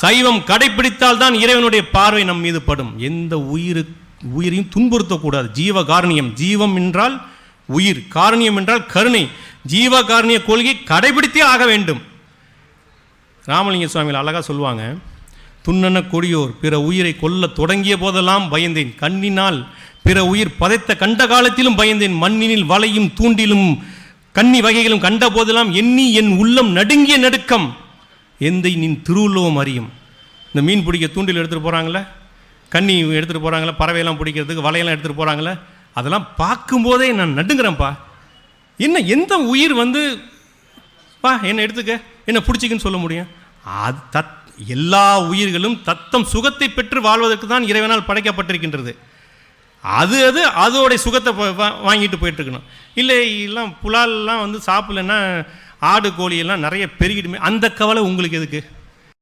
சைவம் கடைபிடித்தால் தான் இறைவனுடைய பார்வை நம் மீது படும். எந்த உயிரு உயிரையும் துன்புறுத்தக்கூடாது. ஜீவ காரணியம் ஜீவம் என்றால் உயிர். காரணியம் என்றால் கருணை. ஜீவ காரணிய கொள்கை கடைபிடித்தே ஆக வேண்டும். ராமலிங்க சுவாமிகள் அழகாக சொல்லுவாங்க துண்ணன கொடியோர் பிற உயிரை கொல்ல தொடங்கிய போதெல்லாம் பயந்தேன். கண்ணினால் பிற உயிர் பதைத்த கண்ட காலத்திலும் பயந்தேன். மண்ணினில் வலையும் தூண்டிலும் கன்னி வகைகளும் கண்ட போதெல்லாம் எண்ணி என் உள்ளம் நடுங்கிய நடுக்கம். எந்தை நின் திருவுள்ளவும் அறியும். இந்த மீன் பிடிக்க தூண்டில் எடுத்துகிட்டு போகிறாங்களே கண்ணி எடுத்துகிட்டு போகிறாங்களே பறவையெல்லாம் பிடிக்கிறதுக்கு வலையெல்லாம் எடுத்துகிட்டு போகிறாங்களே அதெல்லாம் பார்க்கும்போதே நான் நடுங்கிறேன்ப்பா. என்ன எந்த உயிர் வந்து வா என்னை எடுத்துக்க என்னை பிடிச்சிக்கன்னு சொல்ல முடியும்? அது தத் எல்லா உயிர்களும் தத்தம் சுகத்தை பெற்று வாழ்வதற்கு தான் இறைவனால் படைக்கப்பட்டிருக்கின்றது. அது அது அதோடைய சுகத்தை வாங்கிட்டு போயிட்டுருக்கணும் இல்லை எல்லாம் புலால்லாம் வந்து சாப்பிடலன்னா ஆடு கோழியெல்லாம் நிறைய பெருகிடுமே அந்த கவலை உங்களுக்கு எதுக்கு?